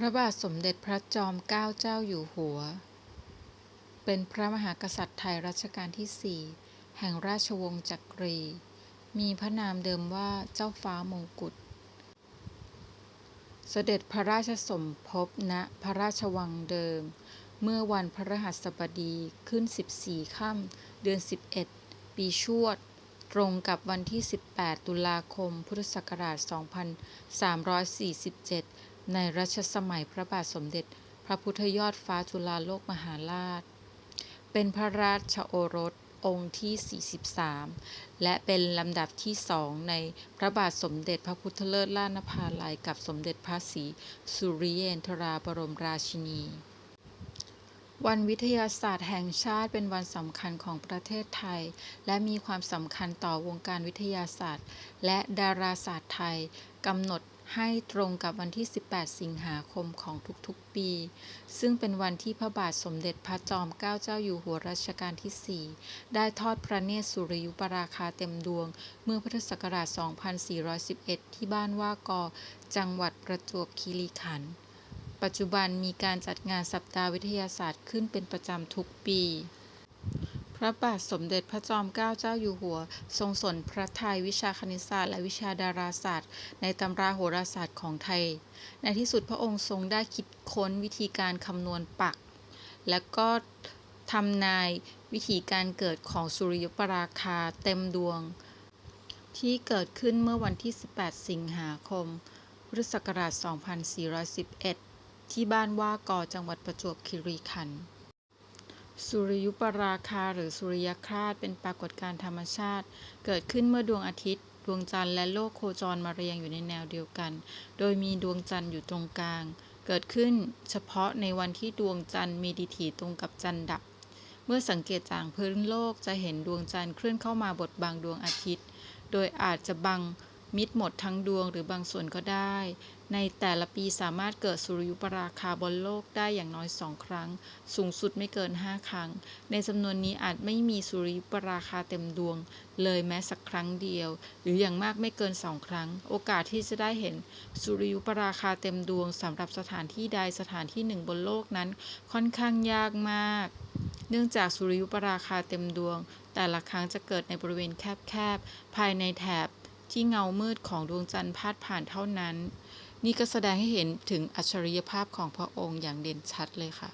พระบาทสมเด็จพระจอมเกล้าเจ้าอยู่หัว เป็นพระมหากษัตริย์ไทยรัชกาลที่สี่แห่งราชวงศ์จักรี มีพระนามเดิมว่าเจ้าฟ้ามงกุฎ เสด็จพระราชสมภพณพระราชวังเดิม เมื่อวันพฤหัสบดีขึ้น 14 ค่ำเดือน 11 ปีชวด ตรงกับวันที่ 18 ตุลาคม พุทธศักราช 2347 ในรัชสมัยพระบาทสมเด็จ พระพุทธยอดฟ้าจุฬาโลกมหาราช เป็นพระราชโอรสองค์ที่ 43 และเป็นลำดับที่สองในพระบาทสมเด็จพระพุทธเลิศล่านภาลัยกับสมเด็จพระศรีสุริเยนทราบรมราชินี วันวิทยาศาสตร์แห่งชาติเป็นวันสำคัญของประเทศไทย และมีความสำคัญต่อวงการวิทยาศาสตร์ และดาราศาสตร์ไทยกำหนด ให้ตรงกับวันที่ 18 สิงหาคมของทุกๆปี ซึ่งเป็นวันที่พระบาทสมเด็จพระจอมเกล้าเจ้าอยู่หัวรัชกาลที่ 4 ได้ทอดพระเนตรสุริยุปราคาเต็มดวง เมื่อพุทธศักราช 2411 ที่บ้านว่ากอ จังหวัดประจวบคีรีขันธ์ ปัจจุบันมีการจัดงานสัปดาห์วิทยาศาสตร์ขึ้นเป็นประจำทุกปี พระบาทสมเด็จพระจอมเกล้าเจ้าอยู่หัว ทรงสนพระทัยวิชาคณิตศาสตร์และวิชาดาราศาสตร์ ในตำราโหราศาสตร์ของไทย ในที่สุดพระองค์ทรงได้คิดค้นวิธีการคำนวณปัก และก็ทำนายวิธีการเกิดของสุริยุปราคาเต็มดวง ที่เกิดขึ้นเมื่อวันที่ 18 สิงหาคม พุทธศักราช 2411 ที่บ้านว่ากอจังหวัดประจวบคีรีขันธ์ สุริยุปราคาหรือสุริยคราสเป็นปรากฏการณ์ธรรมชาติ เกิดขึ้นเมื่อดวงอาทิตย์ ดวงจันทร์และโลกโคจรมาเรียงอยู่ในแนวเดียวกัน โดยมีดวงจันทร์อยู่ตรงกลาง เกิดขึ้นเฉพาะในวันที่ดวงจันทร์มีดิถีตรงกับจันทร์ดับ เมื่อสังเกตจากพื้นโลกจะเห็นดวงจันทร์เคลื่อนเข้ามาบดบังดวงอาทิตย์ โดยอาจจะบัง มิดหมดทั้งดวงหรือบางส่วนก็ได้ ในแต่ละปีสามารถเกิดสุริยุปราคาบนโลกได้อย่างน้อยสองครั้ง สูงสุดไม่เกิน 5 ครั้ง ในจำนวนนี้อาจไม่มีสุริยุปราคาเต็มดวง เลยแม้สักครั้งเดียว หรืออย่างมากไม่เกินสองครั้ง โอกาสที่จะได้เห็นสุริยุปราคาเต็มดวงสำหรับสถานที่ใดสถานที่หนึ่งบนโลกนั้นค่อนข้างยากมาก เนื่องจากสุริยุปราคาเต็มดวง แต่ละครั้งจะเกิดในบริเวณแคบๆภายในแถบ ที่เงามืดของดวงจันทร์พาดผ่านเท่านั้น นี่ก็แสดงให้เห็นถึงอัจฉริยภาพของพระองค์อย่างเด่นชัดเลยค่ะ